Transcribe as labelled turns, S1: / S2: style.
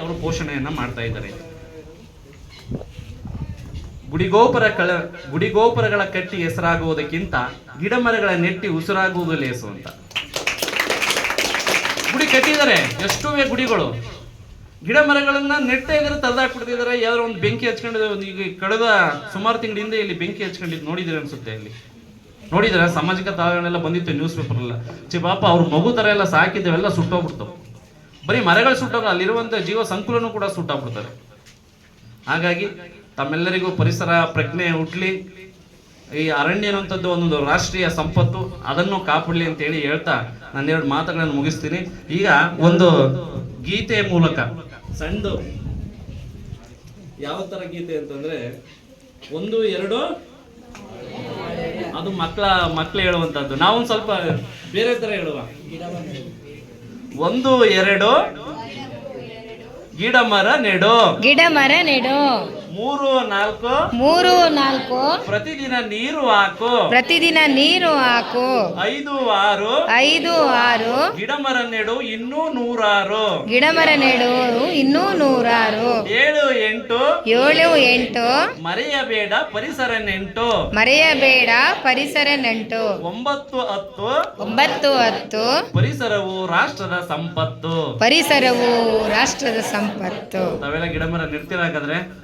S1: ಅವರು ಪೋಷಣೆಯನ್ನ ಮಾಡ್ತಾ ಇದ್ದಾರೆ. ಗುಡಿಗೋಪುರ ಕಳ, ಗುಡಿಗೋಪುರಗಳ ಕಟ್ಟಿ ಹೆಸರಾಗುವುದಕ್ಕಿಂತ ಗಿಡ ಮರಗಳ ನೆಟ್ಟಿ ಉಸಿರಾಗುವುದು ಲೇಸು ಅಂತ. ಗುಡಿ ಕಟ್ಟಿದ್ದಾರೆ, ಎಷ್ಟುವೆ ಗುಡಿಗಳು. ಗಿಡ ಮರಗಳನ್ನ ನೆಟ್ಟೇ ಇದ್ರೆ ತರದಾಕ್ಬಿಡ್ತಿದ್ದಾರೆ. ಯಾವ್ದಾರ ಒಂದು ಬೆಂಕಿ ಹಚ್ಕೊಂಡಿದ್ರೆ ಒಂದು ಈಗ ಕಳೆದ ಸುಮಾರು ತಿಂಗಳಿಂದ ಇಲ್ಲಿ ಬೆಂಕಿ ಹಚ್ಕೊಂಡಿದ್ದು ನೋಡಿದ್ರೆ ಅನ್ಸುತ್ತೆ ಇಲ್ಲಿ. ನೋಡಿದ್ರೆ ಸಾಮಾಜಿಕ ತಾಳಗಳನ್ನೆಲ್ಲ ಬಂದಿತ್ತು, ನ್ಯೂಸ್ ಪೇಪರ್ ಎಲ್ಲ ಚಿ ಪಾಪ, ಅವ್ರ ಮಗು ತರ ಎಲ್ಲ ಸಾಕಿದ್ದೇವೆಲ್ಲ ಸುಟ್ಟೋಗ್ಬಿಡ್ತು. ಬರೀ ಮರಗಳು ಸುಟ್ಟೋಗ ಅಲ್ಲಿರುವಂತ ಜೀವ ಸಂಕುಲನೂ ಕೂಡ ಸುಟ್ಟಾಗ್ಬಿಡ್ತಾರೆ ಹಾಗಾಗಿ ತಮ್ಮೆಲ್ಲರಿಗೂ ಪರಿಸರ ಪ್ರಜ್ಞೆ ಹುಟ್ಲಿ. ಈ ಅರಣ್ಯ ಅನ್ನುವಂಥದ್ದು ಒಂದೊಂದು ರಾಷ್ಟ್ರೀಯ ಸಂಪತ್ತು. ಅದನ್ನು ಕಾಪಾಡಲಿ ಅಂತ ಹೇಳಿ ಹೇಳ್ತಾ ನಾನು ಎರಡು ಮಾತುಗಳನ್ನು ಮುಗಿಸ್ತೀನಿ. ಈಗ ಒಂದು ಗೀತೆ ಮೂಲಕ. ಸಣ್ಣದು ಯಾವ ಥರ ಗೀತೆ ಅಂತಂದ್ರೆ, ಒಂದು, ಎರಡು. ಅದು ಮಕ್ಕಳ ಮಕ್ಕಳು ಹೇಳುವಂತದ್ದು ನಾವೊಂದು ಸ್ವಲ್ಪ ಬೇರೆ ತರ ಹೇಳುವ. ಒಂದು ಎರಡು. ಗಿಡ ಮರ ನೆಡು.
S2: ಗಿಡ ಮರ ನೆಡು.
S1: ಮೂರು ನಾಲ್ಕು.
S2: ಮೂರು ನಾಲ್ಕು.
S1: ಪ್ರತಿದಿನ ನೀರು ಹಾಕು.
S2: ಪ್ರತಿದಿನ ನೀರು ಹಾಕು.
S1: ಐದು ಆರು.
S2: ಐದು ಆರು.
S1: ಗಿಡ ಮರ ನೆಡು ಇನ್ನೂ ನೂರಾರು.
S2: ಗಿಡ ಮರ ನೆಡು ಇನ್ನೂ ನೂರಾರು.
S1: ಏಳು ಎಂಟು.
S2: ಏಳು ಎಂಟು.
S1: ಮರೆಯಬೇಡ ಪರಿಸರ ನೆಂಟು.
S2: ಮರೆಯಬೇಡ ಪರಿಸರ ನೆಂಟು.
S1: ಒಂಬತ್ತು ಹತ್ತು.
S2: ಒಂಬತ್ತು ಹತ್ತು.
S1: ಪರಿಸರವು ರಾಷ್ಟ್ರದ ಸಂಪತ್ತು.
S2: ಪರಿಸರವು ರಾಷ್ಟ್ರದ ಸಂಪತ್ತು.
S1: ತಾವೆಲ್ಲ ಗಿಡ ಮರ ನೆಡ್ತೀರ ಹಾಗಾದ್ರೆ?